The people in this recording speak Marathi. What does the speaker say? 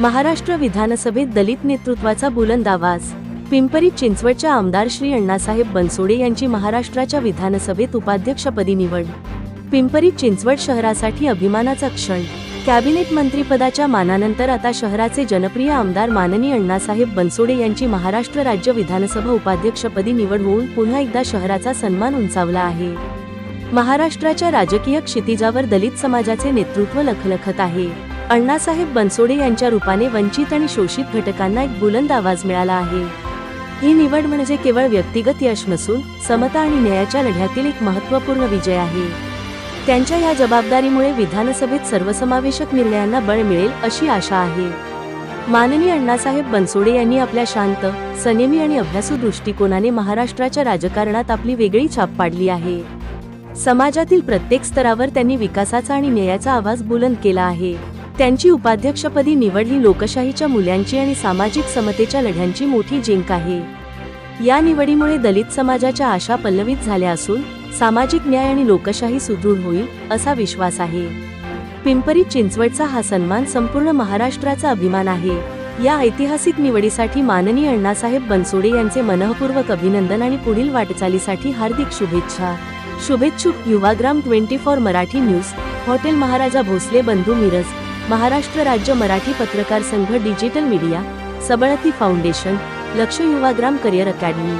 महाराष्ट्र विधानसभेत दलित नेतृत्वाचा बुलंद आवाज. पिंपरी चिंचवडच्या आमदार श्री अण्णासाहेब बनसोडे यांची महाराष्ट्राच्या विधानसभेत उपाध्यक्षपदी निवड. पिंपरी चिंचवड शहरासाठी अभिमानाचा क्षण. कॅबिनेट मंत्रीपदाच्या मानानंतर आता शहराचे जनप्रिय आमदार माननीय अण्णासाहेब बनसोडे यांची महाराष्ट्र राज्य विधानसभा उपाध्यक्षपदी निवड होऊन पुन्हा एकदा शहराचा सन्मान उंचावला आहे. महाराष्ट्राच्या राजकीय क्षितिजावर दलित समाजाचे नेतृत्व लखलखत आहे. अण्णासाहेब बनसोडे यांच्या रूपाने वंचित आणि शोषित घटकांना एक बुलंद आवाज मिळाला आहे. ही निवड म्हणजे केवळ व्यक्तिगत यश नसून समता आणि न्यायाच्या लढ्यातील एक महत्त्वपूर्ण विजय आहे. त्यांच्या या जबाबदारीमुळे विधानसभेत सर्वसमावेशक निर्णयांना बळ मिळेल अशी आशा आहे. माननीय अण्णासाहेब बनसोडे यांनी आपल्या शांत संयमी आणि अभ्यासू दृष्टिकोनाने महाराष्ट्राच्या राजकारणात आपली वेगळी छाप पाडली आहे. समाजातील प्रत्येक स्तरावर त्यांनी विकासाचा आणि न्यायाचा आवाज बुलंद केला आहे. त्यांची उपाध्यक्षपदी निवड ही लोकशाहीच्या मूल्यांची आणि सामाजिक समतेच्या लढ्यांची मोठी जिंक आहे. या निवडीमुळे दलित समाजाच्या आशा पल्लवित झाल्या असून सामाजिक न्याय आणि लोकशाही सुदृढ होईल असा विश्वास आहे. पिंपरी चिंचवडचा हा सन्मान संपूर्ण महाराष्ट्राचा अभिमान आहे. या ऐतिहासिक निवडीसाठी माननीय अण्णासाहेब बनसोडे यांचे मनःपूर्वक अभिनंदन आणि पुढील वाटचालीसाठी हार्दिक शुभेच्छा. शुभेच्छुक Yuvagram twenty four Marathi news. Hotel Maharaja Bhosle बंधू मिरज. महाराष्ट्र राज्य मराठी पत्रकार संघ डिजिटल मीडिया सबळती फाउंडेशन लक्ष युवाग्राम करिअर अकॅडमी.